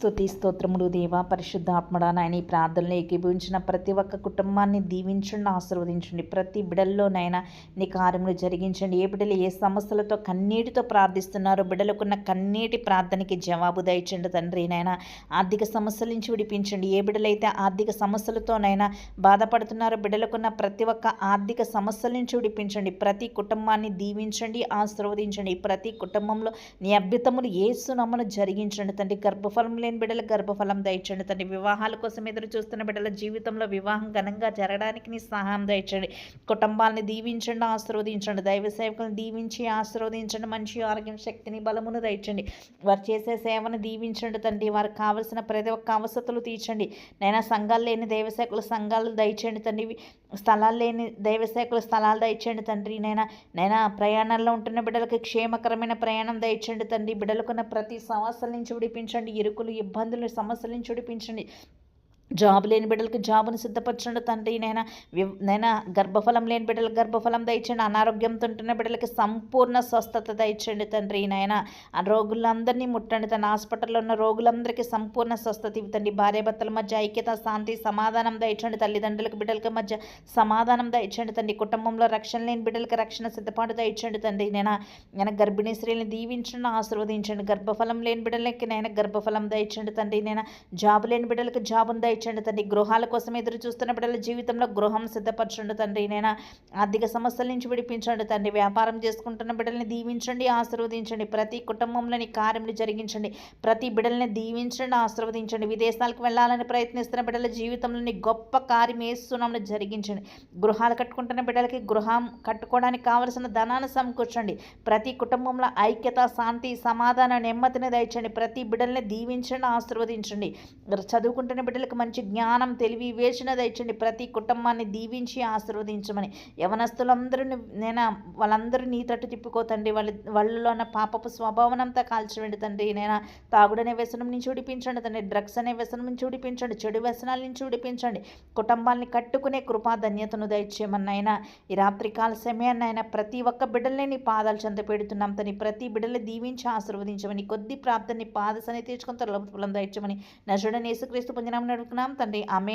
స్థుతి స్తోత్రములు దేవా పరిశుద్ధాత్మడా నాయన ఈ ప్రార్థనలు ఏకీభవించిన ప్రతి ఒక్క కుటుంబాన్ని దీవించండి ఆశీర్వదించండి ప్రతి బిడల్లోనైనా నీ కార్యములు జరిగించండి. ఏ బిడ్డలు ఏ సమస్యలతో కన్నీటితో ప్రార్థిస్తున్నారో బిడ్డలకున్న కన్నీటి ప్రార్థనకి జవాబు దయచండి తండ్రి నాయన. ఆర్థిక సమస్యల నుంచి విడిపించండి. ఏ బిడ్డలైతే ఆర్థిక సమస్యలతోనైనా బాధపడుతున్నారో బిడ్డలకున్న ప్రతి ఒక్క ఆర్థిక సమస్యల నుంచి విడిపించండి. ప్రతి కుటుంబాన్ని దీవించండి ఆశీర్వదించండి. ప్రతి కుటుంబంలో నీ ఏ సునములు జరిగించండి తండ్రి. గర్భఫలం లేని బిడ్డల గర్భఫలం దయచండి. తండ్రి వివాహాల కోసం ఎదురు చూస్తున్న బిడ్డల జీవితంలో వివాహం ఘనంగా జరగడానికి నీ సహాయం దయచండి. కుటుంబాలని దీవించండి ఆశీర్వదించండి. దైవ సేవకులను దీవించి ఆశీర్వదించండి. మంచి ఆరోగ్యం శక్తిని బలమును దయచండి. వారు చేసే సేవను దీవించండి తండ్రి. వారికి కావలసిన ప్రతి ఒక్క అవసతులు తీర్చండి. నైనా సంఘాలు లేని దైవసేకుల సంఘాలు దయచేయండి తండ్రి. స్థలాలు లేని దైవసేకుల స్థలాలు దయచేయండి తండ్రి. నైనా నైనా ప్రయాణాల్లో ఉంటున్న బిడ్డలకి క్షేమకరమైన ప్రయాణం దయచేయండి తండ్రి. బిడ్డలకున్న ప్రతి సమస్యల నుంచి విడిపించండి. ఇరుకులు ఇబ్బందులు సమస్యలను చూడిపించండి. జాబ్ లేని బిడ్డలకి జాబును సిద్ధపరచండి తండ్రి. నైనా నైనా గర్భఫలం లేని బిడ్డలకు గర్భఫలం దయచండి అనారోగ్యంతో ఉంటున్న బిడ్డలకి సంపూర్ణ స్వస్థత దయచండి తండ్రి. నాయన ఆ రోగులందరినీ ముట్టండి. తన హాస్పిటల్లో ఉన్న రోగులందరికీ సంపూర్ణ స్వస్థత ఇవ్వండి. భార్యాభర్తల మధ్య ఐక్యత శాంతి సమాధానం దయచండి తల్లిదండ్రులకు బిడ్డలకి మధ్య సమాధానం దయచండి తండ్రి. కుటుంబంలో రక్షణ లేని బిడ్డలకి రక్షణ సిద్ధపాటు దయచండి తండ్రి. నేను నేను గర్భిణీ స్త్రీని దీవించండి ఆశీర్వదించండి. గర్భఫలం లేని బిడ్డలకి నేను గర్భఫలం దయచండి తండ్రి. నేను జాబు లేని బిడ్డలకు జాబును దయచండి తండ్రి. గృహాల కోసం ఎదురు చూస్తున్న బిడ్డల జీవితంలో గృహం సిద్ధపరచండి తండ్రి. నేను ఆర్థిక సమస్యల నుంచి విడిపించండి తండ్రి. వ్యాపారం చేసుకుంటున్న బిడ్డల్ని దీవించండి ఆశీర్వదించండి. ప్రతి కుటుంబంలోని కార్యములు జరిగించండి. ప్రతి బిడ్డల్ని దీవించండి ఆశీర్వదించండి. విదేశాలకు వెళ్ళాలని ప్రయత్నిస్తున్న బిడ్డల జీవితంలోని గొప్ప కార్యం వేస్తున్నామని జరిగించండి. గృహాలు కట్టుకుంటున్న బిడ్డలకి గృహం కట్టుకోవడానికి కావలసిన ధనాన్ని సమకూర్చండి. ప్రతి కుటుంబంలో ఐక్యత శాంతి సమాధాన నెమ్మదిని దయచండి ప్రతి బిడ్డల్ని దీవించండి ఆశీర్వదించండి. చదువుకుంటున్న బిడ్డలకు మంచి మంచి జ్ఞానం తెలివి వివేచన దయచండి ప్రతి కుటుంబాన్ని దీవించి ఆశీర్వదించమని. యవనస్తులందరూ నేను? వాళ్ళందరూ నీ తట్టు తిప్పుకోతండి వాళ్ళ వాళ్ళలో ఉన్న పాపపు స్వభావం అంతా కాల్చివేండి తండ్రి. నేను? తాగుడనే వ్యసనం నుంచి విడిపించండి తండ్రి. డ్రగ్స్ అనే వ్యసనం నుంచి విడిపించండి చెడు వ్యసనాల నుంచి విడిపించండి కుటుంబాన్ని కట్టుకునే కృపా ధన్యతను దయచేయమన్నైనా ఈ రాత్రికాల సమయాన్ని ఆయన ప్రతి ఒక్క బిడ్డల్ని నీ పాదాలు చెంత పెడుతున్నాం తని ప్రతి బిడ్డల్ని దీవించి ఆశీర్వదించమని. కొద్ది ప్రాప్తాన్ని పాద సన్ని తీర్చుకొని తొలగలం దయచమని నజుడని యేసుక్రీస్తు పొందినామని Kanam Tande Amen.